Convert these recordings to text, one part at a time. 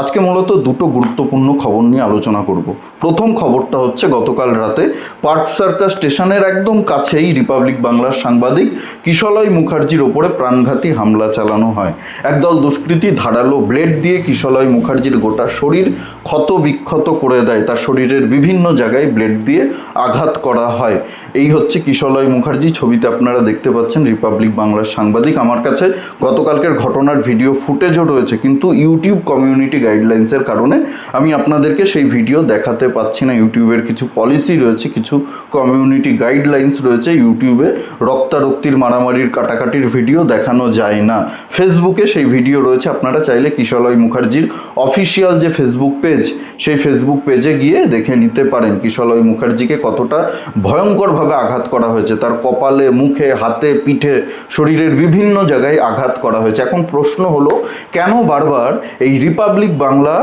আজকে মূলত দুটো গুরুত্বপূর্ণ খবর নিয়ে আলোচনা করব। প্রথম খবরটা হচ্ছে, গতকাল রাতে পার্ক সার্কাস স্টেশনের একদম কাছেই রিপাবলিক বাংলার সাংবাদিক কিশলয় মুখার্জির ওপরে প্রাণঘাতী হামলা চালানো হয়। একদল দুষ্কৃতী ধারালো ব্লেড দিয়ে কিশলয় মুখার্জির গোটা শরীর ক্ষত বিক্ষত করে দেয়। তার শরীরের বিভিন্ন জায়গায় ব্লেড দিয়ে আঘাত করা হয়। এই হচ্ছে কিশলয় মুখার্জি, ছবিতে আপনারা দেখতে পাচ্ছেন রিপাবলিক বাংলার সাংবাদিক। আমার কাছে গতকালকের ঘটনার ভিডিও ফুটেজও রয়েছে, কিন্তু ইউটিউব কমিউনিটি গাইডলাইন্সের কারণে আমি আপনাদেরকে সেই ভিডিও দেখাতে পাচ্ছি না। ইউটিউবের কিছু পলিসি রয়েছে, কিছু কমিউনিটি গাইডলাইন্স রয়েছে। ইউটিউবে রক্তারক্তির, মারামারির, কাটাকাটির ভিডিও দেখানো যায় না। ফেসবুকে সেই ভিডিও রয়েছে। আপনারা চাইলে কিশলয় মুখার্জির অফিসিয়াল যে ফেসবুক পেজ সেই ফেসবুক পেজে গিয়ে দেখে নিতে পারেন কিশলয় মুখার্জিকে কতটা ভয়ঙ্করভাবে আঘাত করা হয়েছে। তার কপালে, মুখে, হাতে, পিঠে, শরীরের বিভিন্ন জায়গায় আঘাত করা হয়েছে। এখন প্রশ্ন হলো, কেন বারবার এই রিপাবলিক বাংলা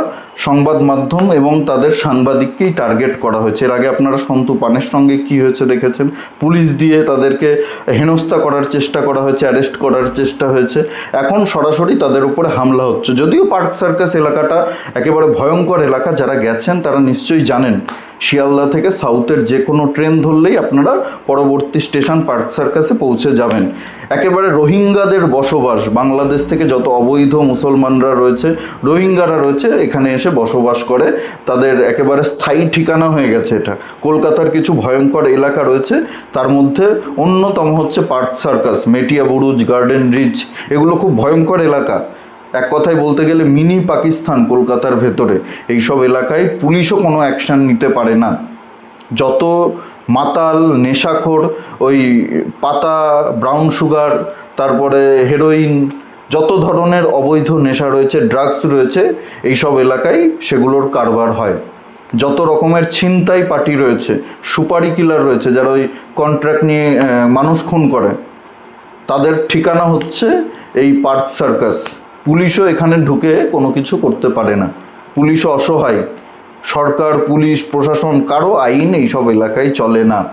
সংবাদ মাধ্যম এবং তাদের সাংবাদিককেই টার্গেট করা হয়েছে। এর আগে আপনারা সন্তু পানের সঙ্গে কি হয়েছে দেখেছেন? পুলিশ দিয়ে তাদেরকে হেনস্থা করার চেষ্টা করা হয়েছে অ্যারেস্ট করার চেষ্টা হয়েছে। এখন সরাসরি তাদের উপরে হামলা হচ্ছে। যদিও পার্ক সার্কাস এলাকাটা একেবারে ভয়ঙ্কর এলাকা, যারা গেছেন তারা নিশ্চয়ই জানেন। শিয়ালদা থেকে সাউথের যে কোনো ট্রেন ধরলেই আপনারা পরবর্তী স্টেশন পার্ক সার্কাসে পৌঁছে যাবেন। একেবারে রোহিঙ্গাদের বসবাস, বাংলাদেশ থেকে যত অবৈধ মুসলমানরা রয়েছে, রোহিঙ্গারা রয়েছে, এখানে এসে বসবাস করে। তাদের একেবারে স্থায়ী ঠিকানা হয়ে গেছে এটা। কলকাতার কিছু ভয়ঙ্কর এলাকা রয়েছে, তার মধ্যে অন্যতম হচ্ছে Park Circus, Metiabruz, Garden Reach, এগুলো খুব ভয়ঙ্কর এলাকা। এক কথায় বলতে গেলে মিনি পাকিস্তান কলকাতার ভেতরে। এইসব এলাকায় পুলিশও কোনো অ্যাকশান নিতে পারে না। যত মাতাল, নেশাখোর, ওই পাতা ব্রাউন সুগার তারপরে হেরোইন যত ধরনের অবৈধ নেশা রয়েছে ড্রাগস রয়েছে, এইসব এলাকায় সেগুলোর কারবার হয়। যত রকমের ছিনতাই পার্টি রয়েছে, সুপারি কিলার রয়েছে, যারা ওই কন্ট্রাক্ট নিয়ে মানুষ খুন করে, তাদের ঠিকানা হচ্ছে এই পার্ক সার্কাস পুলিশও এখানে ঢুকে কোনো কিছু করতে পারে না। পুলিশও অসহায়। সরকার, পুলিশ, প্রশাসন, কারও আইন এইসব এলাকায় চলে না।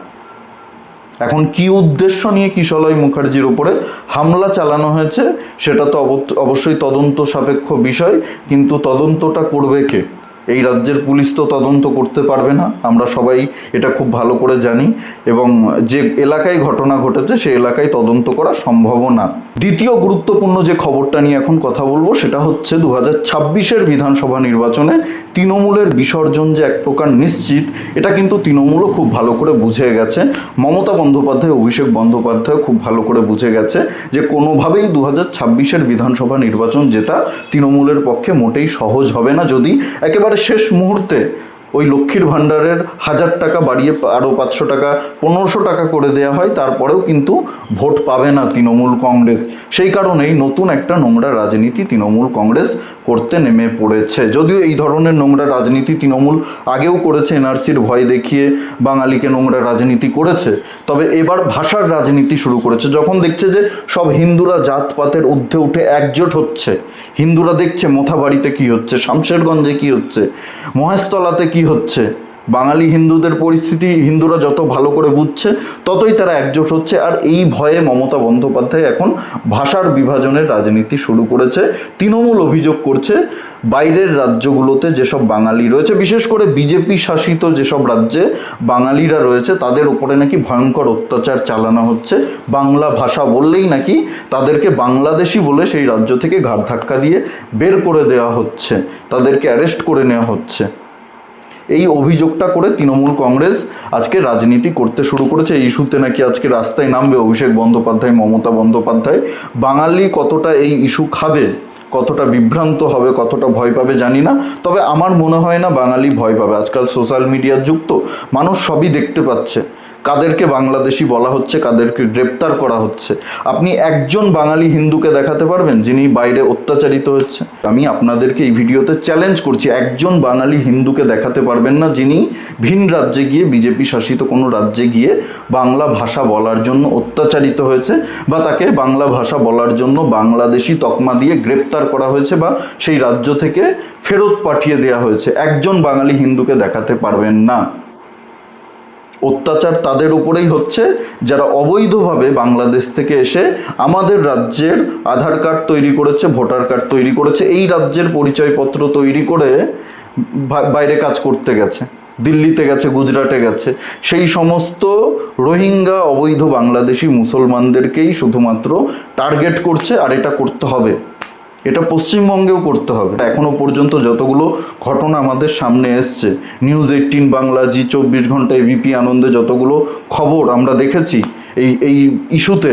এখন কি উদ্দেশ্য নিয়ে কিশলয় মুখার্জির উপরে হামলা চালানো হয়েছে, সেটা তো অব- অবশ্যই তদন্ত সাপেক্ষ বিষয়, কিন্তু তদন্তটা করবে কে? এই রাজ্যের পুলিশ তো তদন্ত করতে পারবে না। আমরা সবাই এটা খুব ভালো করে জানি এবং যে এলাকায় ঘটনা ঘটেছে সেই এলাকায় তদন্ত করা সম্ভব না। দ্বিতীয় গুরুত্বপূর্ণ যে খবরটা নিয়ে এখন কথা বলব, সেটা হচ্ছে দু হাজার বিধানসভা নির্বাচনে তৃণমূলের বিসর্জন যে এক প্রকার নিশ্চিত, এটা কিন্তু তৃণমূলও খুব ভালো করে বুঝে গেছে। মমতা বন্দ্যোপাধ্যায়, অভিষেক বন্দ্যোপাধ্যায় খুব ভালো করে বুঝে গেছে যে কোনোভাবেই দু হাজার বিধানসভা নির্বাচন জেতা তৃণমূলের পক্ষে মোটেই সহজ হবে না। যদি একেবারে শেষ মুহূর্তে ওই লক্ষ্মীর ভাণ্ডারের হাজার টাকা বাড়িয়ে আরও পাঁচশো টাকা, পনেরোশো টাকা করে দেওয়া হয়, তারপরেও কিন্তু ভোট পাবে না তৃণমূল কংগ্রেস। সেই কারণেই নতুন একটা নোংরা রাজনীতি তৃণমূল কংগ্রেস করতে নেমে পড়েছে। যদিও এই ধরনের নোংরা রাজনীতি তৃণমূল আগেও করেছে, এনআরসির ভয় দেখিয়ে বাঙালিকে নোংরা রাজনীতি করেছে, তবে এবার ভাষার রাজনীতি শুরু করেছে। যখন দেখছে যে সব হিন্দুরা জাতপাতের ঊর্ধ্বে উঠে একজোট হচ্ছে, হিন্দুরা দেখছে মোথাবাড়িতে কি হচ্ছে, শামশেরগঞ্জে কি হচ্ছে, মহেশতলাতে কি হচ্ছে। বাঙালি হিন্দুদের পরিস্থিতি, হিন্দুরা যত ভালো করে বুঝছে, ততই তারা একজোট হচ্ছে। আর এই ভয়ে মমতা বন্দ্যোপাধ্যায় এখন ভাষার বিভাজনের রাজনীতি শুরু করেছে, তৃণমূল অভিযোগ করছে, বাইরের রাজ্যগুলোতে যেসব বাঙালি রয়েছে, বিশেষ করে বিজেপি শাসিত যেসব রাজ্যে বাঙালিরা রয়েছে, তাদের উপরে নাকি ভয়ঙ্কর অত্যাচার চালানো হচ্ছে। বাংলা ভাষা বললেই নাকি তাদেরকে বাংলাদেশি বলে সেই রাজ্য থেকে ঘাট ধাক্কা দিয়ে বের করে দেওয়া হচ্ছে, তাদেরকে অ্যারেস্ট করে নেওয়া হচ্ছে। এই অভিযোগটা করে তৃণমূল কংগ্রেস আজকে রাজনীতি করতে শুরু করেছে। এই ইস্যুতে নাকি আজকে রাস্তায় নামবে অভিষেক বন্দ্যোপাধ্যায়, মমতা বন্দ্যোপাধ্যায়। বাঙালি কতটা এই ইস্যু খাবে, কতটা বিভ্রান্ত হবে, কতটা ভয় পাবে জানি না। তবে আমার মনে হয় না বাঙালি ভয় পাবে। আজকাল সোশ্যাল মিডিয়ার যুক্ত, মানুষ সবই দেখতে পাচ্ছে। কাদেরকে বাংলাদেশি বলা হচ্ছে, কাদেরকে গ্রেপ্তার করা হচ্ছে। আপনি একজন বাঙালি হিন্দুকে দেখাতে পারবেন, যিনি বাইরে অত্যাচারিত হচ্ছে আমি আপনাদেরকে এই ভিডিওতে চ্যালেঞ্জ করছি, একজন বাঙালি হিন্দুকে দেখাতে পারবেন। না যিনি ভিন রাজ্যে গিয়ে বিজেপি শাসিত কোনো রাজ্যে গিয়ে বাংলা ভাষা বলার জন্য অত্যাচারিত হয়েছে বা তাকে বাংলা ভাষা বলার জন্য বাংলাদেশি তকমা দিয়ে গ্রেপ্তার করা হয়েছে বা সেই রাজ্য থেকে ফেরত পাঠিয়ে দেওয়া হয়েছে। একজন বাঙালি হিন্দুকে দেখাতে পারবেন না। অত্যাচার তাদের উপরেই হচ্ছে। যারা অবৈধভাবে বাংলাদেশ থেকে এসে আমাদের রাজ্যের আধার কার্ড তৈরি করেছে, ভোটার কার্ড তৈরি করেছে, এই রাজ্যের পরিচয়পত্র তৈরি করে বাইরে কাজ করতে গেছে। দিল্লিতে গেছে, গুজরাটে গেছে। সেই সমস্ত রোহিঙ্গা অবৈধ বাংলাদেশি মুসলমানদেরকেই শুধুমাত্র টার্গেট করছে আর এটা করতে হবে। এটা পশ্চিমবঙ্গেও করতে হবে। এখনও পর্যন্ত যতগুলো ঘটনা আমাদের সামনে এসছে নিউজ এইটিন বাংলা জি চব্বিশ ঘণ্টা এবিপি আনন্দে যতগুলো খবর আমরা দেখেছি, এই এই ইস্যুতে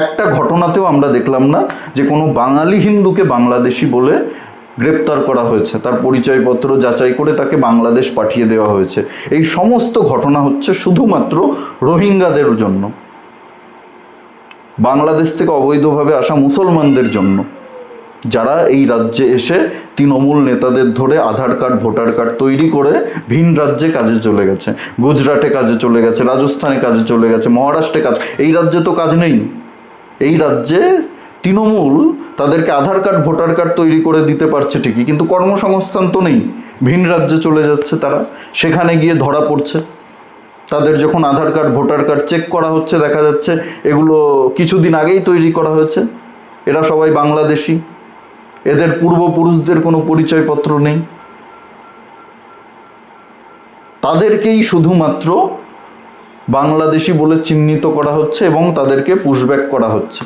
একটা ঘটনাতেও আমরা দেখলাম না যে কোনো বাঙালি হিন্দুকে বাংলাদেশি বলে গ্রেপ্তার করা হয়েছে। তার পরিচয়পত্র যাচাই করে তাকে বাংলাদেশ পাঠিয়ে দেওয়া হয়েছে। এই সমস্ত ঘটনা হচ্ছে শুধুমাত্র রোহিঙ্গাদের জন্য। বাংলাদেশ থেকে অবৈধভাবে আসা মুসলমানদের জন্য। যারা এই রাজ্যে এসে তৃণমূল নেতাদের ধরে আধার কার্ড, ভোটার কার্ড তৈরি করে ভিন রাজ্যে কাজে চলে গেছে। গুজরাটে কাজে চলে গেছে, রাজস্থানে কাজে চলে গেছে, মহারাষ্ট্রে কাজ, এই রাজ্যে তো কাজ নেই। এই রাজ্যে তৃণমূল তাদেরকে আধার কার্ড, ভোটার কার্ড তৈরি করে দিতে পারছে ঠিকই, কিন্তু কর্মসংস্থান তো নেই। ভিন রাজ্যে চলে যাচ্ছে তারা, সেখানে গিয়ে ধরা পড়ছে। তাদের যখন Aadhaar card, voter card check করা হচ্ছে, দেখা যাচ্ছে এগুলো কিছুদিন আগেই তৈরি করা হয়েছে। এরা সবাই বাংলাদেশি। এদের পূর্বপুরুষদের কোনো পরিচয়পত্র নেই। তাদেরকেই শুধুমাত্র বাংলাদেশি বলে চিহ্নিত করা হচ্ছে এবং তাদেরকে পুশব্যাক করা হচ্ছে।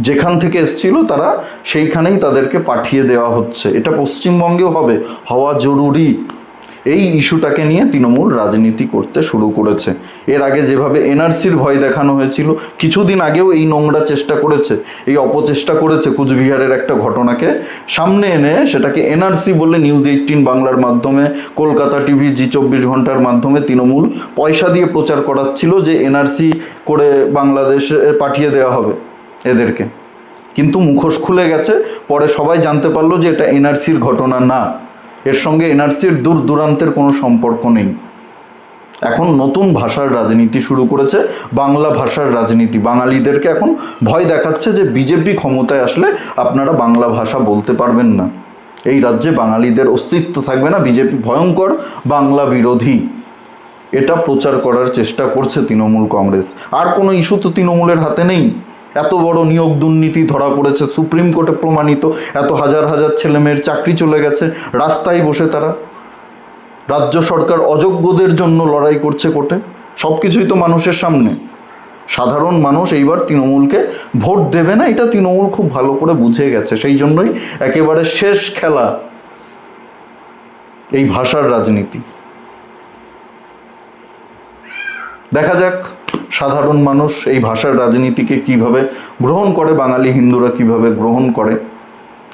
যেখান থেকে এসছিল তারা সেইখানেই তাদেরকে পাঠিয়ে দেওয়া হচ্ছে। এটা পশ্চিমবঙ্গেও হবে। হওয়া জরুরি। এই ইস্যুটাকে নিয়ে তৃণমূল রাজনীতি করতে শুরু করেছে। এর আগে যেভাবে এনআরসির ভয় দেখানো হয়েছিল, কিছুদিন আগেও এই নোংরা চেষ্টা করেছে, এই অপচেষ্টা করেছে কুচবিহারের একটা ঘটনাকে। সামনে এনে সেটাকে এনআরসি বলে নিউজ এইটিন বাংলার মাধ্যমে, কলকাতা টিভি জি চব্বিশ ঘণ্টার মাধ্যমে তৃণমূল পয়সা দিয়ে প্রচার করাচ্ছিল যে এনআরসি করে বাংলাদেশে পাঠিয়ে দেওয়া হবে এদেরকে। কিন্তু মুখোশ খুলে গেছে, পরে সবাই জানতে পারল যে এটা এনআরসির ঘটনা না। এর সঙ্গে এনআরসির দূর দূরান্তের কোনো সম্পর্ক নেই। এখন নতুন ভাষার রাজনীতি শুরু করেছে, বাংলা ভাষার রাজনীতি। বাঙালিদেরকে এখন ভয় দেখাচ্ছে যে বিজেপি ক্ষমতায় আসলে আপনারা বাংলা ভাষা বলতে পারবেন না। এই রাজ্যে বাঙালিদের অস্তিত্ব থাকবে না, বিজেপি ভয়ঙ্কর, বাংলা বিরোধী। এটা প্রচার করার চেষ্টা করছে তৃণমূল কংগ্রেস। আর কোনো ইস্যু তো তৃণমূলের হাতে নেই। এত বড় নিয়োগ দুর্নীতি ধরা পড়েছে, সুপ্রিম কোর্টে প্রমাণিত, এত হাজার হাজার ছেলেমেয়ের চাকরি চলে গেছে, রাস্তায় বসে তারা। রাজ্য সরকার অযোগ্যদের জন্য লড়াই করছে কোর্টে সব কিছুই তো মানুষের সামনে। সাধারণ মানুষ এইবার তৃণমূলকে ভোট দেবে না, এটা তৃণমূল খুব ভালো করে বুঝে গেছে, সেই জন্যই একেবারে শেষ খেলা এই ভাষার রাজনীতি। দেখা যাক। সাধারণ মানুষ এই ভাষার রাজনীতিকে কীভাবে গ্রহণ করে বাঙালি হিন্দুরা কীভাবে গ্রহণ করে